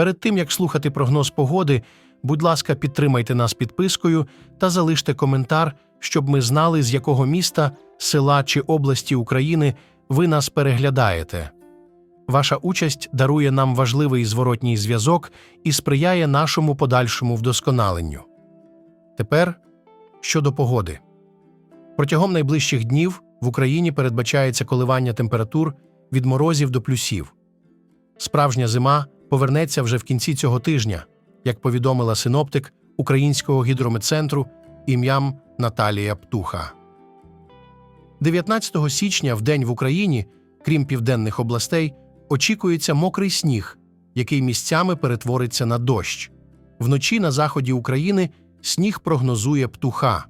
Перед тим як слухати прогноз погоди, будь ласка, підтримайте нас підпискою та залиште коментар, щоб ми знали, з якого міста, села чи області України ви нас переглядаєте. Ваша участь дарує нам важливий зворотній зв'язок і сприяє нашому подальшому вдосконаленню. Тепер щодо погоди. Протягом найближчих днів в Україні передбачається коливання температур від морозів до плюсів. Справжня зима повернеться вже в кінці цього тижня, як повідомила синоптик Українського гідрометцентру ім'ям Наталія Птуха. 19 січня в день в Україні, крім південних областей, очікується мокрий сніг, який місцями перетвориться на дощ. Вночі на заході України сніг прогнозує птуха.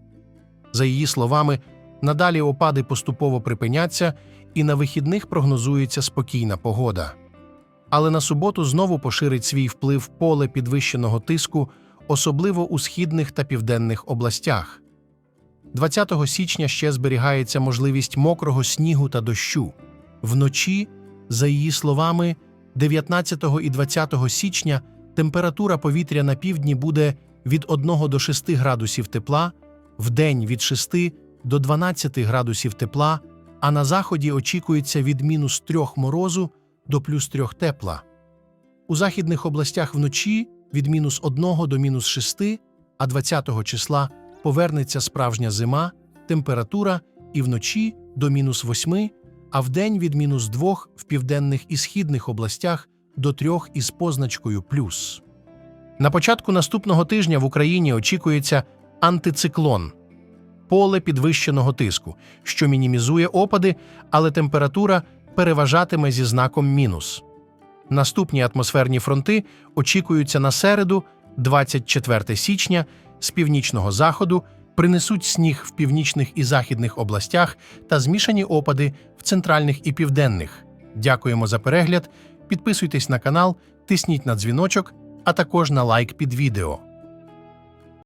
За її словами, надалі опади поступово припиняться, і на вихідних прогнозується спокійна погода. Але на суботу знову поширить свій вплив поле підвищеного тиску, особливо у східних та південних областях. 20 січня ще зберігається можливість мокрого снігу та дощу. Вночі, за її словами, 19 і 20 січня температура повітря на півдні буде від 1 до 6 градусів тепла, вдень від 6 до 12 градусів тепла, а на заході очікується від мінус 3 морозу до плюс 3 тепла. У західних областях вночі від мінус 1 до мінус 6, а 20 числа повернеться справжня зима, температура і вночі до мінус 8, а вдень від мінус 2 в південних і східних областях до 3 із позначкою плюс. На початку наступного тижня в Україні очікується антициклон поле підвищеного тиску, що мінімізує опади, але температура переважатиме зі знаком мінус. Наступні атмосферні фронти очікуються на середу, 24 січня, з північного заходу, принесуть сніг в північних і західних областях та змішані опади в центральних і південних. Дякуємо за перегляд. Підписуйтесь на канал, тисніть на дзвіночок, а також на лайк під відео.